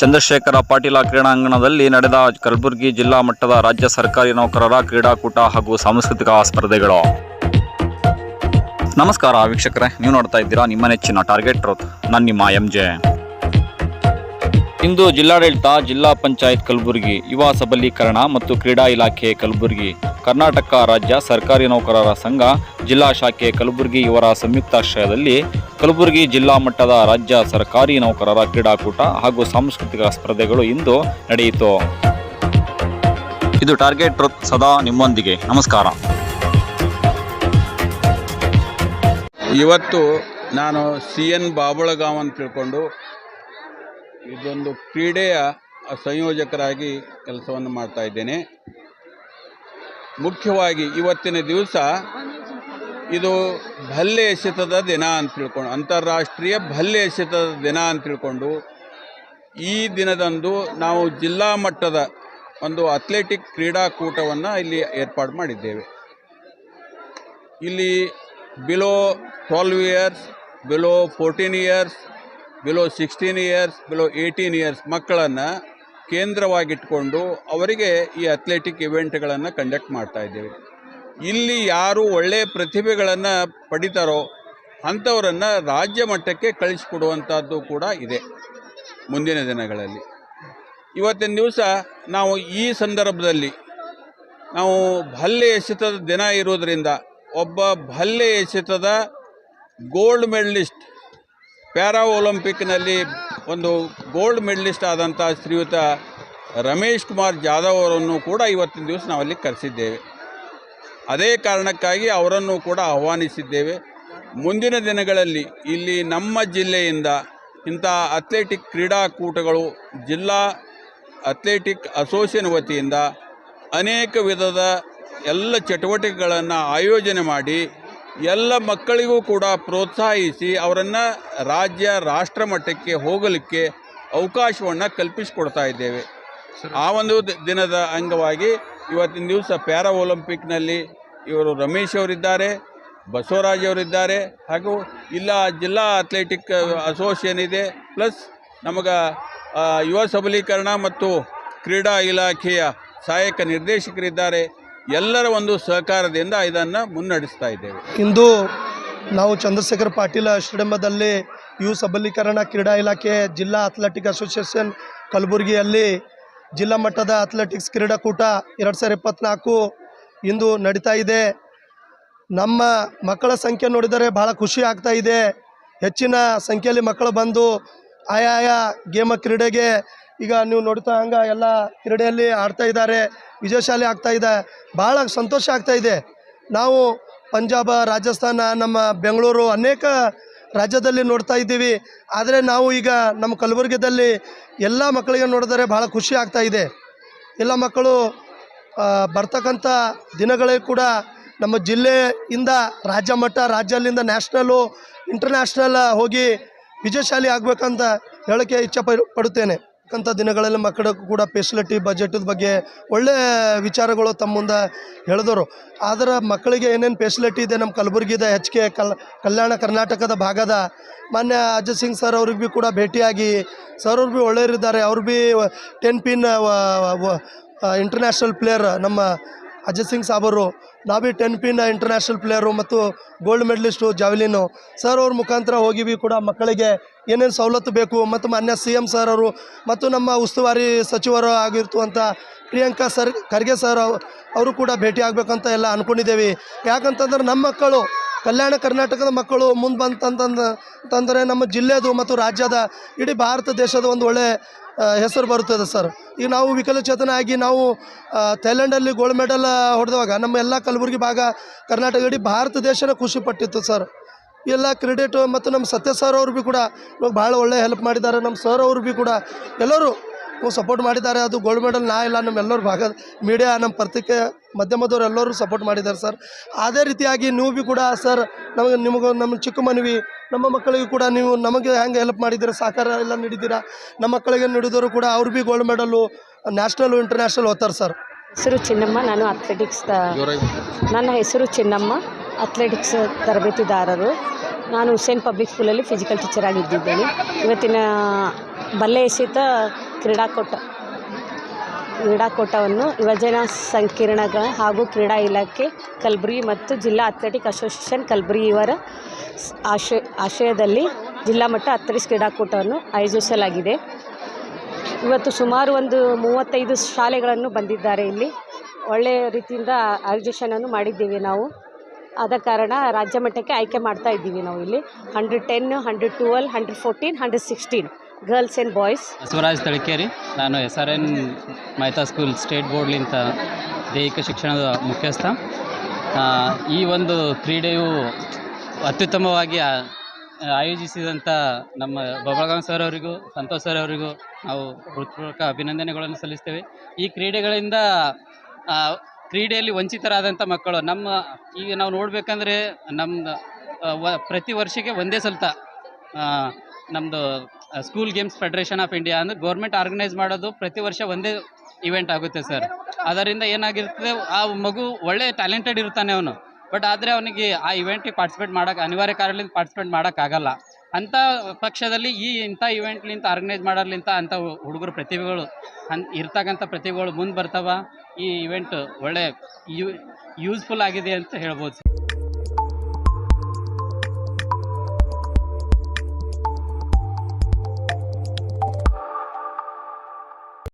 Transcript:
ಚಂದ್ರಶೇಖರ ಪಾಟೀಲ ಕ್ರೀಡಾಂಗಣದಲ್ಲಿ ನಡೆದ ಕಲಬುರಗಿ ಜಿಲ್ಲಾ ಮಟ್ಟದ ರಾಜ್ಯ ಸರ್ಕಾರಿ ನೌಕರರ ಕ್ರೀಡಾಕೂಟ ಹಾಗೂ ಸಾಂಸ್ಕೃತಿಕ ಸ್ಪರ್ಧೆಗಳು. ನಮಸ್ಕಾರ ವೀಕ್ಷಕರೇ, ನೀವು ನೋಡ್ತಾ ಇದ್ದೀರಾ ನಿಮ್ಮ ನೆಚ್ಚಿನ ಟಾರ್ಗೆಟ್ ಟ್ರೋತ್ ನಾನು ನಿಮ್ಮ ಎಂ ಜೆ ಇಂದು ಜಿಲ್ಲಾಡಳಿತ, ಜಿಲ್ಲಾ ಪಂಚಾಯತ್ ಕಲಬುರಗಿ, ಯುವ ಸಬಲೀಕರಣ ಮತ್ತು ಕ್ರೀಡಾ ಇಲಾಖೆ ಕಲಬುರಗಿ, ಕರ್ನಾಟಕ ರಾಜ್ಯ ಸರ್ಕಾರಿ ನೌಕರರ ಸಂಘ, ಜಿಲ್ಲಾ ಶಾಖೆ ಕಲಬುರಗಿ ಇವರ ಸಂಯುಕ್ತಾಶ್ರಯದಲ್ಲಿ ಕಲಬುರಗಿ ಜಿಲ್ಲಾ ಮಟ್ಟದ ರಾಜ್ಯ ಸರ್ಕಾರಿ ನೌಕರರ ಕ್ರೀಡಾಕೂಟ ಹಾಗೂ ಸಾಂಸ್ಕೃತಿಕ ಸ್ಪರ್ಧೆಗಳು ಇಂದು ನಡೆಯಿತು. ಇದು ಟಾರ್ಗೆಟ್ ಸದಾ ನಿಮ್ಮೊಂದಿಗೆ. ನಮಸ್ಕಾರ. ಇವತ್ತು ನಾನು ಸಿ ಎನ್ ಬಾಬುಳಗಾವ್ ಅಂತ ತಿಳ್ಕೊಂಡು ಇದೊಂದು ಕ್ರೀಡೆಯ ಸಂಯೋಜಕರಾಗಿ ಕೆಲಸವನ್ನು ಮಾಡ್ತಾ ಇದ್ದೇನೆ. ಮುಖ್ಯವಾಗಿ ಇವತ್ತಿನ ದಿವಸ ಇದು ಭಲ್ಲೆ ಎಸೆತದ ದಿನ ಅಂತ ತಿಳ್ಕೊಂಡು, ಅಂತಾರಾಷ್ಟ್ರೀಯ ಭಲ್ಲೆ ಎಸೆತದ ದಿನ ಅಂತ ತಿಳ್ಕೊಂಡು, ಈ ದಿನದಂದು ನಾವು ಜಿಲ್ಲಾ ಮಟ್ಟದ ಒಂದು ಅಥ್ಲೆಟಿಕ್ ಕ್ರೀಡಾಕೂಟವನ್ನು ಇಲ್ಲಿ ಏರ್ಪಾಡು ಮಾಡಿದ್ದೇವೆ. ಇಲ್ಲಿ below twelve years below fourteen years below sixteen years below eighteen years ಮಕ್ಕಳನ್ನು ಕೇಂದ್ರವಾಗಿಟ್ಕೊಂಡು ಅವರಿಗೆ ಈ ಅಥ್ಲೆಟಿಕ್ ಇವೆಂಟ್ಗಳನ್ನು ಕಂಡಕ್ಟ್ ಮಾಡ್ತಾ ಇದ್ದೇವೆ. ಇಲ್ಲಿ ಯಾರು ಒಳ್ಳೆಯ ಪ್ರತಿಭೆಗಳನ್ನು ಪಡಿತಾರೋ ಅಂಥವರನ್ನು ರಾಜ್ಯ ಮಟ್ಟಕ್ಕೆ ಕಳಿಸಿಕೊಡುವಂಥದ್ದು ಕೂಡ ಇದೆ ಮುಂದಿನ ದಿನಗಳಲ್ಲಿ. ಇವತ್ತಿನ ದಿವಸ ನಾವು ಈ ಸಂದರ್ಭದಲ್ಲಿ ನಾವು ಭಲ್ಲೆ ಎಸೆತದ ದಿನ ಇರೋದರಿಂದ ಒಬ್ಬ ಭಲ್ಲೆ ಎಸೆತದ ಗೋಲ್ಡ್ ಮೆಡಲಿಸ್ಟ್ ಪ್ಯಾರಾ ಒಲಿಂಪಿಕ್ನಲ್ಲಿ ಒಂದು ಗೋಲ್ಡ್ ಮೆಡಲಿಸ್ಟ್ ಆದಂಥ ಶ್ರೀಯುತ ರಮೇಶ್ ಕುಮಾರ್ ಜಾಧವ್ ಅವರನ್ನು ಕೂಡ ಇವತ್ತಿನ ದಿವಸ ನಾವಲ್ಲಿ ಕರೆಸಿದ್ದೇವೆ. ಅದೇ ಕಾರಣಕ್ಕಾಗಿ ಅವರನ್ನು ಕೂಡ ಆಹ್ವಾನಿಸಿದ್ದೇವೆ. ಮುಂದಿನ ದಿನಗಳಲ್ಲಿ ಇಲ್ಲಿ ನಮ್ಮ ಜಿಲ್ಲೆಯಿಂದ ಇಂಥ ಅಥ್ಲೆಟಿಕ್ ಕ್ರೀಡಾಕೂಟಗಳು, ಜಿಲ್ಲಾ ಅಥ್ಲೆಟಿಕ್ ಅಸೋಸಿಯೇಷನ್ ವತಿಯಿಂದ ಅನೇಕ ವಿಧದ ಎಲ್ಲ ಚಟುವಟಿಕೆಗಳನ್ನು ಆಯೋಜನೆ ಮಾಡಿ ಎಲ್ಲ ಮಕ್ಕಳಿಗೂ ಕೂಡ ಪ್ರೋತ್ಸಾಹಿಸಿ ಅವರನ್ನು ರಾಜ್ಯ ರಾಷ್ಟ್ರ ಮಟ್ಟಕ್ಕೆ ಹೋಗಲಿಕ್ಕೆ ಅವಕಾಶವನ್ನು ಕಲ್ಪಿಸಿಕೊಡ್ತಾ ಇದ್ದೇವೆ. ಆ ಒಂದು ದಿನದ ಅಂಗವಾಗಿ ಇವತ್ತಿನ ದಿವಸ ಪ್ಯಾರಾ ಒಲಿಂಪಿಕ್ನಲ್ಲಿ ಇವರು ರಮೇಶ್ ಅವರಿದ್ದಾರೆ ಬಸವರಾಜ್ ಅವರಿದ್ದಾರೆ ಹಾಗೂ ಇಲ್ಲ ಜಿಲ್ಲಾ ಅಥ್ಲೆಟಿಕ್ ಅಸೋಸಿಯೇಷನ್ ಇದೆ ಪ್ಲಸ್ ನಮಗೆ ಯುವ ಸಬಲೀಕರಣ ಮತ್ತು ಕ್ರೀಡಾ ಇಲಾಖೆಯ ಸಹಾಯಕ ನಿರ್ದೇಶಕರಿದ್ದಾರೆ. ಎಲ್ಲರ ಒಂದು ಸಹಕಾರದಿಂದ ಇದನ್ನು ಮುನ್ನಡೆಸ್ತಾ ಇದ್ದೇವೆ. ಇಂದು ನಾವು ಚಂದ್ರಶೇಖರ್ ಪಾಟೀಲ ಸ್ಟೇಡಿಯಂದಲ್ಲಿ ಯು ಸಬಲೀಕರಣ ಕ್ರೀಡಾ ಇಲಾಖೆ ಜಿಲ್ಲಾ ಅಥ್ಲೆಟಿಕ್ ಅಸೋಸಿಯೇಷನ್ ಕಲಬುರಗಿಯಲ್ಲಿ ಜಿಲ್ಲಾ ಮಟ್ಟದ ಅಥ್ಲೆಟಿಕ್ಸ್ ಕ್ರೀಡಾಕೂಟ ಎರಡು ಸಾವಿರ ಇಪ್ಪತ್ತ್ನಾಲ್ಕು ಇಂದು ನಡೀತಾ ಇದೆ. ನಮ್ಮ ಮಕ್ಕಳ ಸಂಖ್ಯೆ ನೋಡಿದರೆ ಭಾಳ ಖುಷಿ ಆಗ್ತಾ ಇದೆ. ಹೆಚ್ಚಿನ ಸಂಖ್ಯೆಯಲ್ಲಿ ಮಕ್ಕಳು ಬಂದು ಆಯಾಯ ಗೇಮ ಕ್ರೀಡೆಗೆ ಈಗ ನೀವು ನೋಡ್ತಾ ಹಂಗೆ ಎಲ್ಲ ಕ್ರೀಡೆಯಲ್ಲಿ ಆಡ್ತಾ ಇದ್ದಾರೆ ವಿಜಯಶಾಲಿ ಆಗ್ತಾ ಇದೆ ಭಾಳ ಸಂತೋಷ ಆಗ್ತಾ ಇದೆ. ನಾವು ಪಂಜಾಬ, ರಾಜಸ್ಥಾನ, ನಮ್ಮ ಬೆಂಗಳೂರು ಅನೇಕ ರಾಜ್ಯದಲ್ಲಿ ನೋಡ್ತಾ ಇದ್ದೀವಿ. ಆದರೆ ನಾವು ಈಗ ನಮ್ಮ ಕಲಬುರಗಿದಲ್ಲಿ ಎಲ್ಲ ಮಕ್ಕಳಿಗೆ ನೋಡಿದರೆ ಭಾಳ ಖುಷಿ ಆಗ್ತಾ ಇದೆ. ಎಲ್ಲ ಮಕ್ಕಳು ಬರ್ತಕ್ಕಂಥ ದಿನಗಳೇ ಕೂಡ ನಮ್ಮ ಜಿಲ್ಲೆಯಿಂದ ರಾಜ್ಯ ಮಟ್ಟ ರಾಜ್ಯದಿಂದ ನ್ಯಾಷನಲ್ಲು ಇಂಟರ್ನ್ಯಾಷನಲ್ ಹೋಗಿ ವಿಜಯಶಾಲಿ ಆಗಬೇಕಂತ ಹೇಳೋಕ್ಕೆ ಇಚ್ಛೆ ಪಡುತ್ತೇನೆ. ಅಂಥ ದಿನಗಳಲ್ಲಿ ಮಕ್ಕಳಿಗೂ ಕೂಡ ಫೆಸಿಲಿಟಿ ಬಜೆಟದ ಬಗ್ಗೆ ಒಳ್ಳೆ ವಿಚಾರಗಳು ತಮ್ಮ ಮುಂದೆ ಹೇಳಿದರು. ಆದರೆ ಮಕ್ಕಳಿಗೆ ಏನೇನು ಫೆಸಿಲಿಟಿ ಇದೆ ನಮ್ಮ ಕಲಬುರಗಿದ ಹೆಚ್ ಕೆ ಕಲ್, ಕಲ್ಯಾಣ ಕರ್ನಾಟಕದ ಭಾಗದ, ಮಾನ್ಯ ಅಜಯ್ ಸಿಂಗ್ ಸರ್ ಅವ್ರಿಗೆ ಭೀ ಕೂಡ ಭೇಟಿಯಾಗಿ, ಸರ್ ಅವ್ರು ಭೀ ಒಳ್ಳೆಯವರಿದ್ದಾರೆ, ಅವ್ರು ಭೀ ಟೆನ್ ಪಿನ್ ಇಂಟರ್ನ್ಯಾಷನಲ್ ಪ್ಲೇಯರ್ ನಮ್ಮ ಅಜಯ್ ಸಿಂಗ್ ಸಾಬರು ನಾಬಿ ಟೆನ್ ಪಿನ್ ಇಂಟರ್ನ್ಯಾಷನಲ್ ಪ್ಲೇಯರು ಮತ್ತು ಗೋಲ್ಡ್ ಮೆಡಲಿಸ್ಟು ಜಾವ್ಲಿನು. ಸರ್ ಅವ್ರ ಮುಖಾಂತರ ಹೋಗಿವಿ ಕೂಡ ಮಕ್ಕಳಿಗೆ ಏನೇನು ಸವಲತ್ತು ಬೇಕು ಮತ್ತು ಮಾನ್ಯ ಸಿ ಎಂ ಸರ್ ಅವರು ಮತ್ತು ನಮ್ಮ ಉಸ್ತುವಾರಿ ಸಚಿವರು ಆಗಿರ್ತುವಂಥ ಪ್ರಿಯಾಂಕಾ ಸರ್ ಖರ್ಗೆ ಸರ್ ಅವ್- ಅವರು ಕೂಡ ಭೇಟಿ ಆಗಬೇಕಂತ ಎಲ್ಲ ಅಂದ್ಕೊಂಡಿದ್ದೇವೆ ಯಾಕಂತಂದ್ರೆ ನಮ್ಮ ಮಕ್ಕಳು, ಕಲ್ಯಾಣ ಕರ್ನಾಟಕದ ಮಕ್ಕಳು ಮುಂದೆ ಬಂತಂತಂದು ಅಂತಂದರೆ ನಮ್ಮ ಜಿಲ್ಲೆದು ಮತ್ತು ರಾಜ್ಯದ ಇಡೀ ಭಾರತ ದೇಶದ ಒಂದು ಒಳ್ಳೆ ಹೆಸರು ಬರುತ್ತದೆ ಸರ್ ಈಗ ನಾವು ವಿಕಲಚೇತನ ಆಗಿ ನಾವು ಥೈಲ್ಯಾಂಡಲ್ಲಿ ಗೋಲ್ಡ್ ಮೆಡಲ್ ಹೊಡೆದವಾಗ ನಮ್ಮ ಎಲ್ಲ ಕಲಬುರಗಿ ಭಾಗ, ಕರ್ನಾಟಕ ಇಡೀ ಭಾರತ ದೇಶನ ಖುಷಿ ಪಟ್ಟಿತ್ತು ಸರ್ ಎಲ್ಲ ಕ್ರೆಡಿಟ್ ಮತ್ತು ನಮ್ಮ ಸತ್ಯ ಸರ್ ಅವರು ಭೀ ಕೂಡ ಇವಾಗ ಭಾಳ ಒಳ್ಳೆ ಹೆಲ್ಪ್ ಮಾಡಿದ್ದಾರೆ. ನಮ್ಮ ಸರ್ ಅವರು ಭೀ ಕೂಡ ಎಲ್ಲರೂ ಸಪೋರ್ಟ್ ಮಾಡಿದ್ದಾರೆ. ಅದು ಗೋಲ್ಡ್ ಮೆಡಲ್ ನಾ ಇಲ್ಲ ನಮ್ಮೆಲ್ಲರ ಭಾಗ ಮೀಡಿಯಾ ನಮ್ಮ ಪತ್ರಿಕೆ ಮಾಧ್ಯಮದವ್ರು ಎಲ್ಲರೂ ಸಪೋರ್ಟ್ ಮಾಡಿದ್ದಾರೆ ಸರ್ ಅದೇ ರೀತಿಯಾಗಿ ನೀವು ಭೀ ಕೂಡ ಸರ್ ನಮಗೆ ನಿಮಗೆ ನಮ್ಮ ಚಿಕ್ಕ ಮನವಿ, ನಮ್ಮ ಮಕ್ಕಳಿಗೂ ಕೂಡ ನೀವು ನಮಗೆ ಹೆಂಗೆ ಹೆಲ್ಪ್ ಮಾಡಿದ್ದೀರಾ, ಸಹಕಾರ ಎಲ್ಲ ನೀಡಿದ್ದೀರಾ, ನಮ್ಮ ಮಕ್ಕಳಿಗೆ ನೀಡಿದವರು ಕೂಡ ಅವ್ರು ಭೀ ಗೋಲ್ಡ್ ಮೆಡಲು ನ್ಯಾಷನಲ್ ಇಂಟರ್ನ್ಯಾಷನಲ್ ಓದ್ತಾರೆ ಸರ್ ಹೆಸರು ಚಿನ್ನಮ್ಮ, ನಾನು ಅಥ್ಲೆಟಿಕ್ಸ್ ನನ್ನ ಹೆಸರು ಚಿನ್ನಮ್ಮ ಅಥ್ಲೆಟಿಕ್ಸ್ ತರಬೇತಿದಾರರು. ನಾನು ಹುಸೇನ್ ಪಬ್ಲಿಕ್ ಸ್ಕೂಲಲ್ಲಿ ಫಿಸಿಕಲ್ ಟೀಚರ್ ಆಗಿದ್ದಿದ್ದೇನೆ. ಇವತ್ತಿನ ಬಲ್ಲೆ ಎಸೆತ ಕ್ರೀಡಾಕೂಟ ಕ್ರೀಡಾಕೂಟವನ್ನು ಯುವಜನ ಸಂಕೀರ್ಣಗಳ ಹಾಗೂ ಕ್ರೀಡಾ ಇಲಾಖೆ ಕಲಬುರಗಿ ಮತ್ತು ಜಿಲ್ಲಾ ಅಥ್ಲೆಟಿಕ್ ಅಸೋಸಿಯೇಷನ್ ಕಲಬುರಗಿ ಇವರ ಆಶಯ ಆಶಯದಲ್ಲಿ ಜಿಲ್ಲಾ ಮಟ್ಟ ಅಥ್ಲೆಟಿಕ್ಸ್ ಕ್ರೀಡಾಕೂಟವನ್ನು ಆಯೋಜಿಸಲಾಗಿದೆ. ಇವತ್ತು ಸುಮಾರು ಒಂದು ಮೂವತ್ತೈದು ಶಾಲೆಗಳನ್ನು ಬಂದಿದ್ದಾರೆ ಇಲ್ಲಿ. ಒಳ್ಳೆಯ ರೀತಿಯಿಂದ ಆಯೋಜಿಷನನ್ನು ಮಾಡಿದ್ದೀವಿ ನಾವು. ಆದ ಕಾರಣ ರಾಜ್ಯ ಮಟ್ಟಕ್ಕೆ ಆಯ್ಕೆ ಮಾಡ್ತಾ ಇದ್ದೀವಿ ನಾವು ಇಲ್ಲಿ. Hundred ten, hundred twelve, hundred fourteen, hundred sixteen. Girls and boys. Basavaraj Talikeri. ನಾನು ಎಸ್ ಆರ್ ಎನ್ ಮೈತಾ ಸ್ಕೂಲ್ ಸ್ಟೇಟ್ ಬೋರ್ಡ್ಲಿಂತ ದೈಹಿಕ ಶಿಕ್ಷಣದ ಮುಖ್ಯಸ್ಥ. ಈ ಒಂದು ಕ್ರೀಡೆಯು ಅತ್ಯುತ್ತಮವಾಗಿ ಆಯೋಜಿಸಿದಂಥ ನಮ್ಮ ಬಬಳಗಾಂವ್ ಸರ್ ಅವರಿಗೂ, ಸಂತೋಷ್ ಸರ್ ಅವರಿಗೂ ನಾವು ಹೃತ್ಪೂರ್ವಕ ಅಭಿನಂದನೆಗಳನ್ನು ಸಲ್ಲಿಸ್ತೇವೆ. ಈ ಕ್ರೀಡೆಗಳಿಂದ ಕ್ರೀಡೆಯಲ್ಲಿ ವಂಚಿತರಾದಂಥ ಮಕ್ಕಳು, ನಮ್ಮ, ಈಗ ನಾವು ನೋಡಬೇಕಂದ್ರೆ ನಮ್ಮ ಪ್ರತಿ ವರ್ಷಕ್ಕೆ ಒಂದೇ ಸ್ವಲ್ಪ ನಮ್ಮದು school games federation of India ಅಂದರೆ ಗೌರ್ಮೆಂಟ್ ಆರ್ಗನೈಸ್ ಮಾಡೋದು ಪ್ರತಿ ವರ್ಷ ಒಂದೇ ಇವೆಂಟ್ ಆಗುತ್ತೆ ಸರ್ ಅದರಿಂದ ಏನಾಗಿರ್ತದೆ, ಆ ಮಗು ಒಳ್ಳೆ ಟ್ಯಾಲೆಂಟೆಡ್ ಇರ್ತಾನೆ ಅವನು. ಬಟ್ ಆದರೆ ಅವನಿಗೆ ಆ ಇವೆಂಟಿಗೆ ಪಾರ್ಟಿಸಿಪೇಟ್ ಮಾಡೋಕೆ, ಅನಿವಾರ್ಯ ಕಾರಣದಿಂದ ಪಾರ್ಟಿಸಿಪೇಟ್ ಮಾಡೋಕ್ಕಾಗಲ್ಲ ಅಂಥ ಪಕ್ಷದಲ್ಲಿ ಈ ಇಂಥ ಇವೆಂಟ್ಲಿಂತ ಆರ್ಗನೈಸ್ ಮಾಡೋರ್ಲಿಂತ ಅಂಥ ಹುಡುಗರು ಪ್ರತಿಭೆಗಳು, ಅನ್ ಇರ್ತಕ್ಕಂಥ ಪ್ರತಿಭೆಗಳು ಮುಂದೆ ಬರ್ತಾವ. ಈ ಇವೆಂಟ್ ಒಳ್ಳೆ ಯೂಸ್ಫುಲ್ ಆಗಿದೆ ಅಂತ ಹೇಳ್ಬೋದು